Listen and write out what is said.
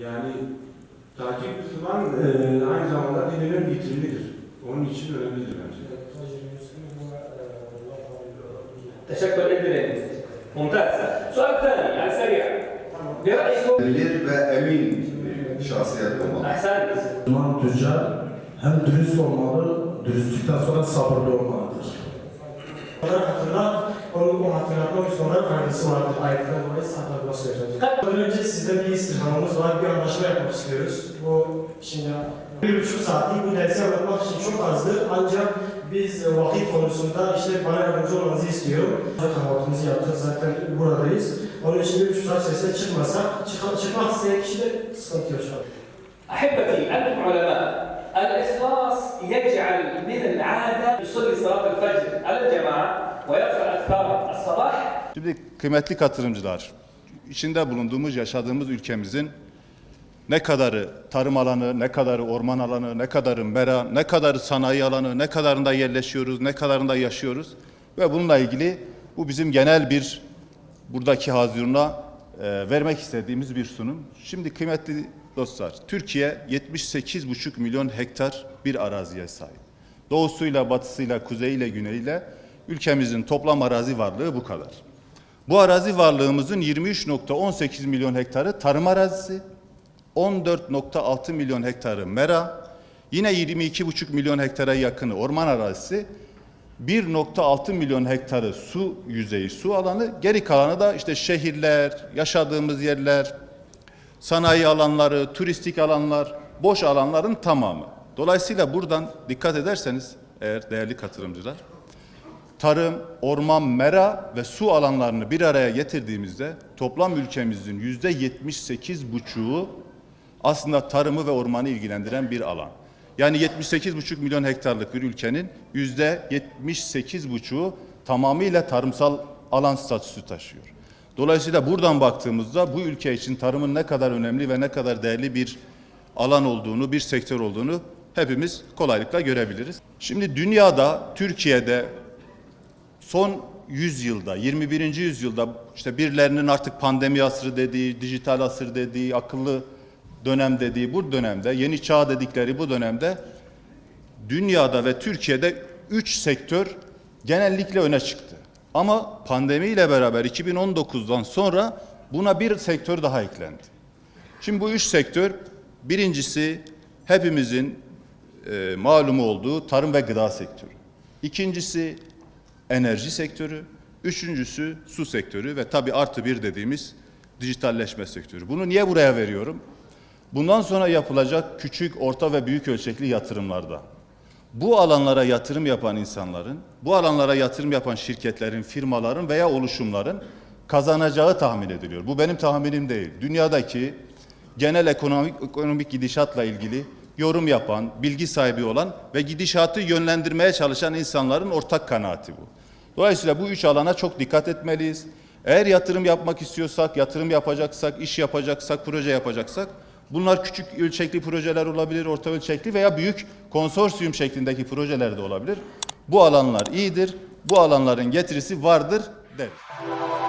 Yani takip Müslüman e, aynı zamanda dininin vitrinidir. Onun için önemlidir bence. تشكل اندلس ممتاز السؤال الثاني يعني سريع برأيكم Bilir ve emin bir şahsiyet olmalı. أحسنت Müslüman tüccar hem dürüst olmalı, dürüstlükten sonra sabırlı olmalıdır. Onları hatırla, onun o hatırlatma Müslümanlara faydası vardır. Ayetten dolayı saklatma söyleyeceğim. Ondan önce sizde bir istirhamımız var, bir anlaşma yapmak istiyoruz. Bu şimdi bir buçuk saatlik bu dersi anlatmak için çok azdır. Ancak biz e, vakit konusunda işte bana yardımcı olmanızı istiyorum. Kahvaltımızı yaptık zaten buradayız. Onun için bir buçuk saat içerisinde çıkmasak, çık çıkmak isteyen kişi de sıkıntı yok şu an. أحبتي أنتم علماء الإخلاص يجعل من العادة يصلي صلاة الفجر على الجماعة ويقرأ أذكار Savaş. Şimdi kıymetli katılımcılar, içinde bulunduğumuz, yaşadığımız ülkemizin ne kadarı tarım alanı, ne kadarı orman alanı, ne kadarı mera, ne kadarı sanayi alanı, ne kadarında yerleşiyoruz, ne kadarında yaşıyoruz ve bununla ilgili bu bizim genel bir buradaki haziruna e, vermek istediğimiz bir sunum. Şimdi kıymetli dostlar, Türkiye 78,5 milyon hektar bir araziye sahip. Doğusuyla, batısıyla, kuzeyiyle, güneyiyle ülkemizin toplam arazi varlığı bu kadar. Bu arazi varlığımızın 23.18 milyon hektarı tarım arazisi, 14.6 milyon hektarı mera, yine 22,5 milyon hektara yakını orman arazisi, 1.6 milyon hektarı su yüzeyi, su alanı, geri kalanı da işte şehirler, yaşadığımız yerler, sanayi alanları, turistik alanlar, boş alanların tamamı. Dolayısıyla buradan dikkat ederseniz eğer değerli katılımcılar, tarım, orman, mera ve su alanlarını bir araya getirdiğimizde toplam ülkemizin yüzde yetmiş sekiz buçuğu aslında tarımı ve ormanı ilgilendiren bir alan. Yani 78,5 milyon hektarlık bir ülkenin yüzde 78 buçuğu tamamıyla tarımsal alan statüsü taşıyor. Dolayısıyla buradan baktığımızda bu ülke için tarımın ne kadar önemli ve ne kadar değerli bir alan olduğunu, bir sektör olduğunu hepimiz kolaylıkla görebiliriz. Şimdi dünyada, Türkiye'de son 100 yılda, 21. yüzyılda işte birilerinin artık pandemi asrı dediği, dijital asır dediği, akıllı dönem dediği bu dönemde, yeni çağ dedikleri bu dönemde dünyada ve Türkiye'de 3 sektör genellikle öne çıktı. Ama pandemiyle beraber 2019'dan sonra buna bir sektör daha eklendi. Şimdi bu üç sektör birincisi hepimizin e, malumu olduğu tarım ve gıda sektörü. İkincisi enerji sektörü. Üçüncüsü su sektörü ve tabii artı bir dediğimiz dijitalleşme sektörü. Bunu niye buraya veriyorum? Bundan sonra yapılacak küçük, orta ve büyük ölçekli yatırımlarda bu alanlara yatırım yapan insanların, bu alanlara yatırım yapan şirketlerin, firmaların veya oluşumların kazanacağı tahmin ediliyor. Bu benim tahminim değil. Dünyadaki genel ekonomik ekonomik gidişatla ilgili yorum yapan, bilgi sahibi olan ve gidişatı yönlendirmeye çalışan insanların ortak kanaati bu. Dolayısıyla bu üç alana çok dikkat etmeliyiz. Eğer yatırım yapmak istiyorsak, yatırım yapacaksak, iş yapacaksak, proje yapacaksak bunlar küçük ölçekli projeler olabilir, orta ölçekli veya büyük konsorsiyum şeklindeki projeler de olabilir. Bu alanlar iyidir. Bu alanların getirisi vardır deriz.